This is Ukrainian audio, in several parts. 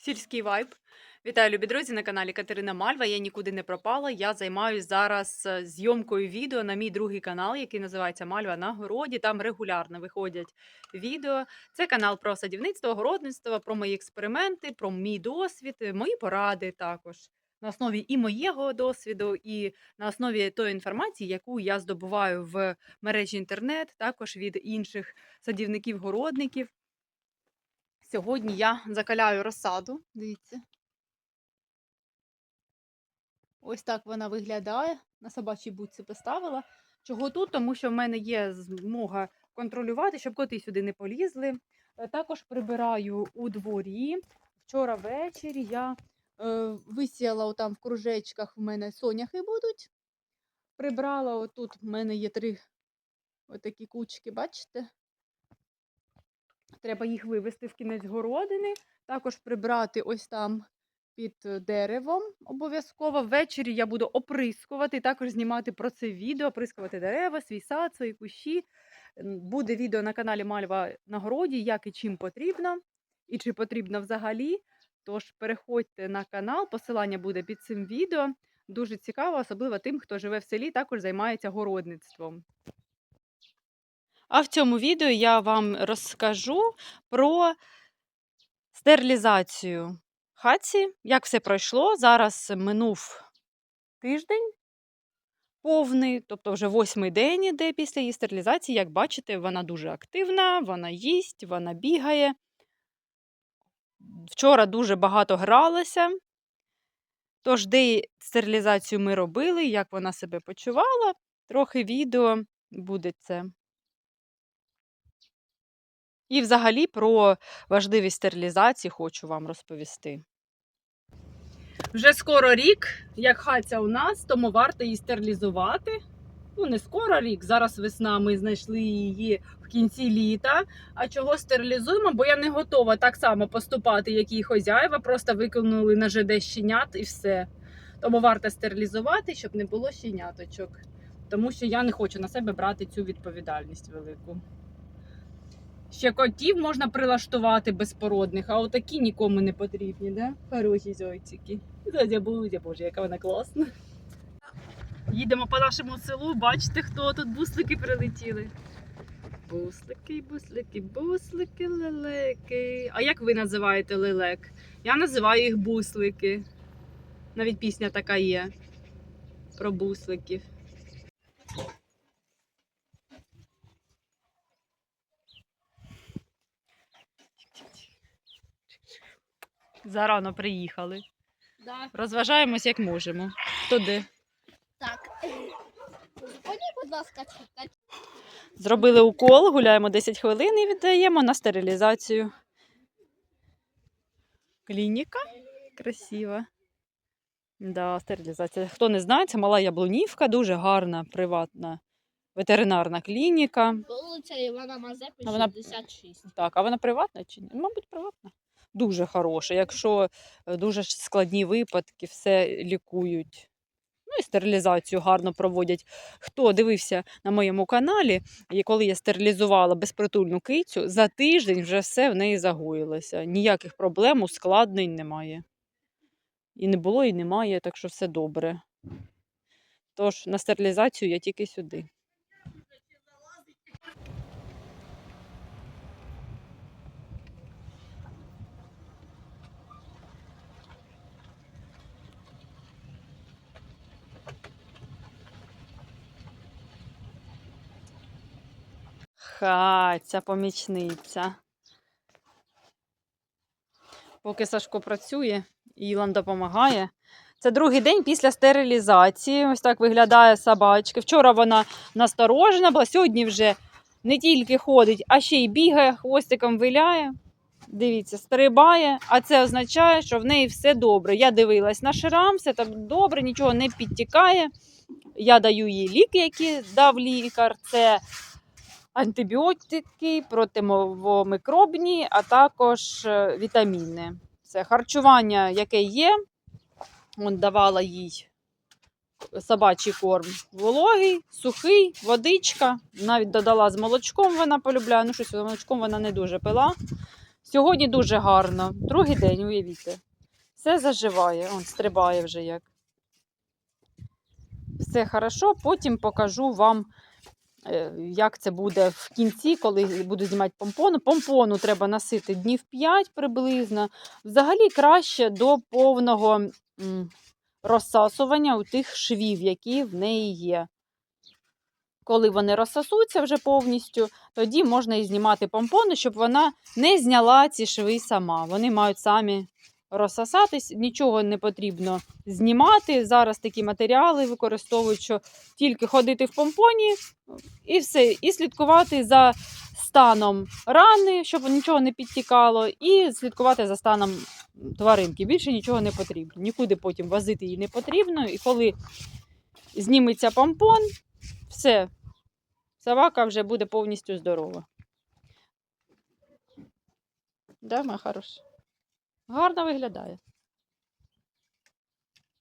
Сільський вайб. Вітаю, любі друзі, на каналі Катерина Мальва. Я нікуди не пропала. Я займаюся зараз е, зйомкою відео на мій другий канал, який називається Мальва на городі. Там регулярно виходять відео. Це канал про садівництво, городництво, про мої експерименти, про мій досвід, е, мої поради також. На основі і моєго досвіду, і на основі тої інформації, яку я здобуваю в мережі інтернет, також від інших садівників-городників. Сьогодні я закаляю розсаду. Дивіться. Ось так вона виглядає. На собачій будці поставила. Чого тут? Тому що в мене є змога контролювати, щоб коти сюди не полізли. Е, Також прибираю у дворі. Вчора ввечері я е, висіяла отам в кружечках, в мене соняхи будуть. Прибрала отут, в мене є три отакі кучки, бачите? Треба їх вивести в кінець городини. Також прибрати ось там під е, деревом обов'язково. Ввечері я буду оприскувати, також знімати про це відео, оприскувати дерева, свій сад, свої кущі. Буде відео на каналі Мальва на городі, як і чим потрібно, і чи потрібно взагалі. Тож переходьте на канал, посилання буде під цим відео. Дуже цікаво, особливо тим, хто живе в селі, також займається городництвом. А в цьому відео я вам розкажу про стерилізацію хаці, як все пройшло. Зараз минув тиждень повний, тобто вже восьмий день іде після її стерилізації. Як бачите, вона дуже активна, вона їсть, вона бігає. Вчора дуже багато гралася. Тож, де стерилізацію ми робили, як вона себе почувала, трохи відео буде це. І взагалі про важливість стерилізації хочу вам розповісти. Вже скоро рік, як хаця у нас, тому варто її стерилізувати. Ну, не скоро рік, зараз весна, ми знайшли її в кінці літа. А чого стерилізуємо? Бо я не готова так само поступати, як її хозяєва, просто викинули на ЖД щенят і все. Тому варто стерилізувати, щоб не було щеняточок. Тому що я не хочу на себе брати цю відповідальність велику. Ще котів можна прилаштувати безпородних, а отакі нікому не потрібні, да? Хороші зойчики. Зозя Бузя, боже, яка вона класна. Їдемо по нашому селу, бачите, хто тут буслики прилетіли. Буслики, буслики, буслики, лелеки. А як ви називаєте лелек? Я називаю їх буслики. Навіть пісня така є про бусликів. Зарано приїхали. Да. Розважаємось як можемо. Де? Так. Зупиніть, будь ласка, чекати. Зробили укол, гуляємо 10 хвилин і віддаємо на стерилізацію. Клініка красива. Да, стерилізація. Хто не знає, це мала яблунівка, дуже гарна приватна ветеринарна клініка. Вулиця Івана Мазепи, вона- 66. Так, а вона приватна чи ні? Мабуть, приватна. Дуже хороша. Якщо е, дуже складні випадки, все лікують. Ну і стерилізацію гарно проводять. Хто дивився на моєму каналі, і коли я стерилізувала безпритульну кицю, за тиждень вже все в неї загоїлося. Ніяких проблем, ускладнень немає. І не було, і немає, так що все добре. Тож на стерилізацію я тільки сюди. Хаця, помічниця. Поки Сашко працює, Ілон допомагає. Це другий день після стерилізації. Ось так виглядає собачка. Вчора вона насторожена була, сьогодні вже не тільки ходить, а ще й бігає, хвостиком виляє. Дивіться, стрибає, а це означає, що в неї все добре. Я дивилась на шрам, все там добре, нічого не підтікає. Я даю їй ліки, які дав лікар. Це антибіотики, протимовомикробні, а також е, вітаміни. Це харчування, яке є. Он давала їй собачий корм вологий, сухий, водичка. Навіть додала з молочком, вона полюбляє. Ну, щось з молочком вона не дуже пила. Сьогодні дуже гарно. Другий день, уявіть. Все заживає, он стрибає вже як. Все хорошо, потім покажу вам, як це буде в кінці, коли буду знімати помпону. Помпону треба носити днів 5 приблизно. Взагалі краще до повного розсасування у тих швів, які в неї є. Коли вони розсосуться вже повністю, тоді можна і знімати помпону, щоб вона не зняла ці шви сама. Вони мають самі розсосатись, нічого не потрібно знімати. Зараз такі матеріали використовують, що тільки ходити в помпоні і все, і слідкувати за станом рани, щоб нічого не підтікало, і слідкувати за станом тваринки. Більше нічого не потрібно. Нікуди потім возити її не потрібно. І коли зніметься помпон, все, собака вже буде повністю здорова. Да, моя хороша? Гарно виглядає.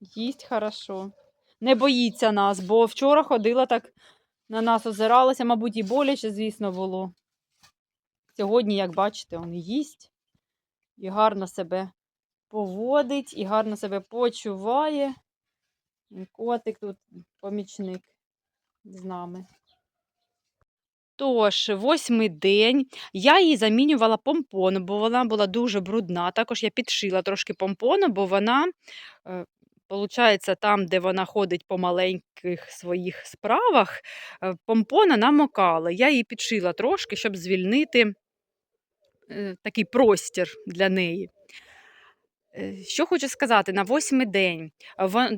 Їсть хорошо. Не боїться нас, бо вчора ходила так на нас озиралася, мабуть, і боляче, звісно, було. Сьогодні, як бачите, він їсть і гарно себе поводить, і гарно себе почуває. Котик тут помічник з нами. Тож, восьмий день я їй замінювала помпону, бо вона була дуже брудна. Також я підшила трошки помпону, бо вона, е, получається, там, де вона ходить по маленьких своїх справах, е, помпона намокала. Я її підшила трошки, щоб звільнити е, такий простір для неї. Е, Що хочу сказати, на восьмий день,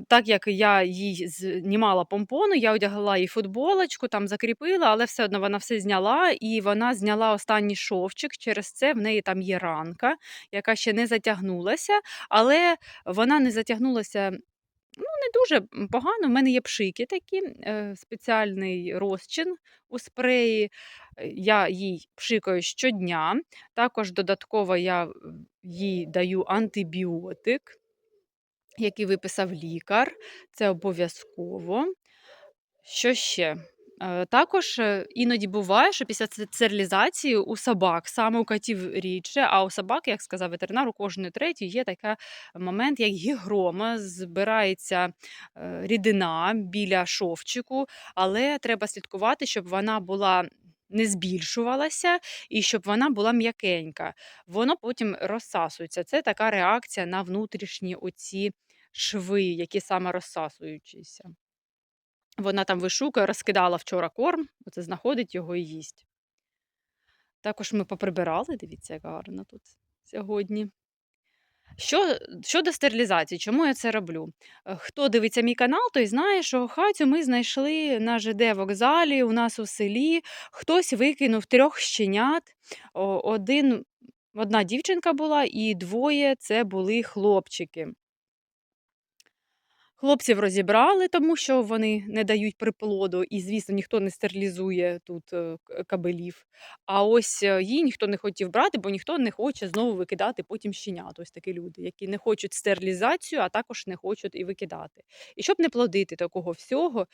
так як я їй знімала помпону, я одягла їй футболочку, там закріпила, але все одно вона все зняла, і вона зняла останній шовчик. Через це в неї там є ранка, яка ще не затягнулася, але вона не затягнулася. Ну, не дуже погано. У мене є пшики такі, е, спеціальний розчин у спреї. Е, Я їй пшикаю щодня. Також додатково я е, їй даю антибіотик, який виписав лікар. Це обов'язково. Що ще? Е, Також е, іноді буває, що після стерилізації у собак, саме у котів рідше, а у собак, як сказав ветеринар, у кожної третьої є такий момент, як гігрома, збирається е, рідина біля шовчику, але треба слідкувати, щоб вона була. Не збільшувалася і щоб вона була м'якенька. Воно потім розсасується. Це така реакція на внутрішні оці шви, які саме розсасуючися. Вона там вишукує, розкидала вчора корм, оце знаходить його і їсть. Також ми поприбирали, дивіться, як гарно тут сьогодні. Що, щодо стерилізації, чому я це роблю? Е, Хто дивиться мій канал, той знає, що хатю ми знайшли на ЖД вокзалі у нас у селі. Хтось викинув трьох щенят. Один, одна дівчинка була, і двоє це були хлопчики. Хлопців розібрали, тому що вони не дають приплоду, і, звісно, ніхто не стерилізує тут е, кабелів. А ось е, її ніхто не хотів брати, бо ніхто не хоче знову викидати потім щенят. Ось такі люди, які не хочуть стерилізацію, а також не хочуть і викидати. І щоб не плодити такого всього,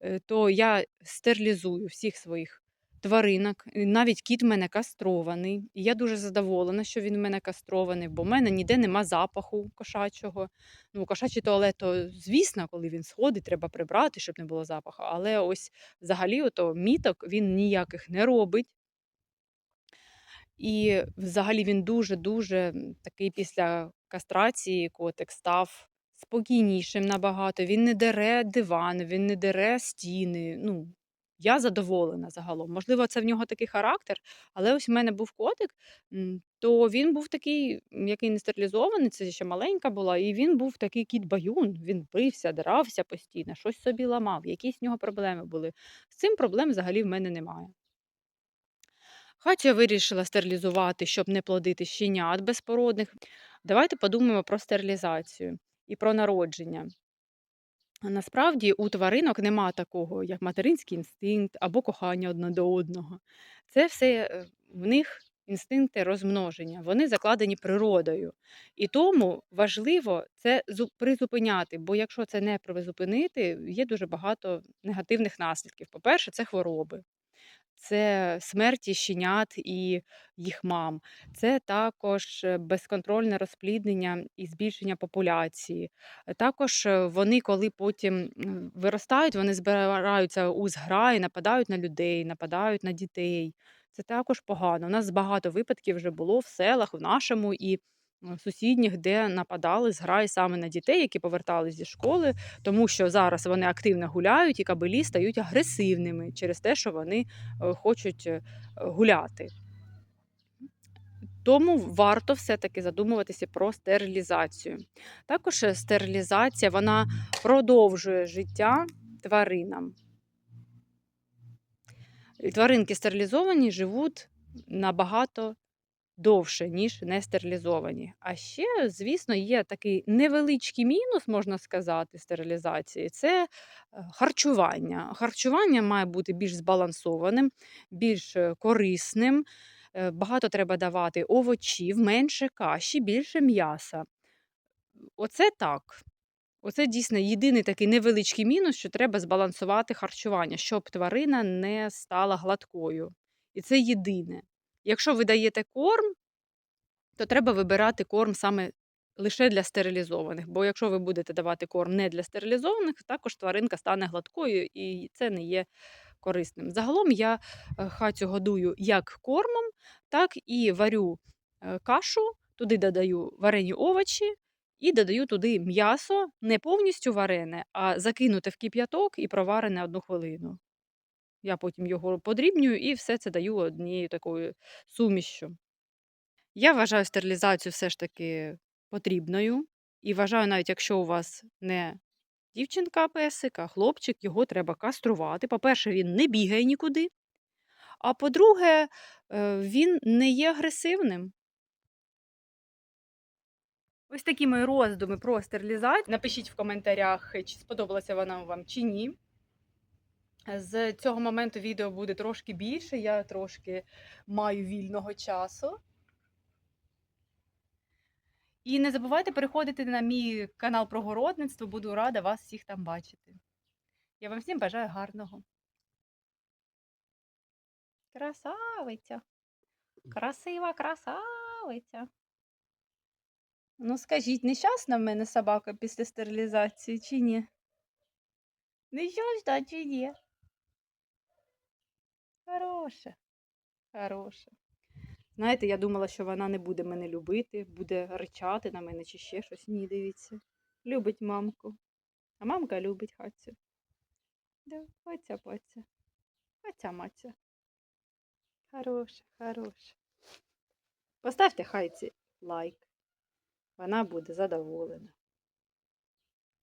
е, то я стерилізую всіх своїх тваринок. Навіть кіт в мене кастрований. І я дуже задоволена, що він в мене кастрований, бо в мене ніде нема запаху кошачого. Ну, кошачий туалет, то, звісно, коли він сходить, треба прибрати, щоб не було запаху. Але ось взагалі ото міток він ніяких не робить. І взагалі він дуже-дуже такий після кастрації котик став спокійнішим набагато. Він не дере диван, він не дере стіни. Ну, я задоволена загалом. Можливо, це в нього такий характер, але ось в мене був котик, то він був такий, який не стерилізований, це ще маленька була, і він був такий кіт-баюн. Він бився, дрався постійно, щось собі ламав, якісь в нього проблеми були. З цим проблем взагалі в мене немає. Я вирішила стерилізувати, щоб не плодити щенят безпородних. Давайте подумаємо про стерилізацію і про народження. Насправді у тваринок нема такого, як материнський інстинкт або кохання одне до одного. Це все е, в них інстинкти розмноження, вони закладені природою. І тому важливо це зу- призупиняти, бо якщо це не призупинити, є дуже багато негативних наслідків. По-перше, це хвороби. Це смерті щенят і їх мам, це також е, безконтрольне розпліднення і збільшення популяції. Також е, вони, коли потім виростають, вони збираються у зграї, нападають на людей, нападають на дітей. Це також погано. У нас багато випадків вже було в селах, в нашому і сусідніх, де нападали зграї саме на дітей, які повертались зі школи, тому що зараз вони активно гуляють і кабелі стають агресивними через те, що вони е, хочуть е, гуляти. Тому варто все-таки задумуватися про стерилізацію. Також е, стерилізація вона продовжує життя тваринам. Тваринки стерилізовані живуть набагато довше, ніж не стерилізовані. А ще, звісно, є такий невеличкий мінус, можна сказати, стерилізації це е, харчування. Харчування має бути більш збалансованим, більш е, корисним. Е, Багато треба давати овочів, менше каші, більше м'яса. Оце так. Оце дійсно єдиний такий невеличкий мінус, що треба збалансувати харчування, щоб тварина не стала гладкою. І це єдине. Якщо ви даєте корм, то треба вибирати корм саме лише для стерилізованих. Бо якщо ви будете давати корм не для стерилізованих, також тваринка стане гладкою і це не є корисним. Загалом я е, хацю годую як кормом, так і варю е, кашу, туди додаю варені овочі і додаю туди м'ясо, не повністю варене, а закинуте в кип'яток і проварене одну хвилину. Я потім його подрібнюю і все це даю однією такою сумішшю. Я вважаю стерилізацію все ж таки потрібною. І вважаю, навіть якщо у вас не дівчинка песик, а хлопчик, його треба каструвати. По-перше, він не бігає нікуди. А по-друге, е, він не є агресивним. Ось такі мої роздуми про стерилізацію. Напишіть в коментарях, чи сподобалася вона вам чи ні. З цього моменту відео буде трошки більше, я трошки маю вільного часу. І не забувайте переходити на мій канал про городництво, буду рада вас всіх там бачити. Я вам всім бажаю гарного. Красавиця. Красива красавиця. Ну, скажіть, нещасна в мене собака після стерилізації чи ні? Нещасна чи ні? Хороша. Хороша. Знаєте, я думала, що вона не буде мене любити, буде ричати на мене чи ще щось. Ні, дивіться. Любить мамку. А мамка любить хатцю. Да, оця поця. Оця маця. Хороша, хороша. Поставте хайці лайк. Вона буде задоволена.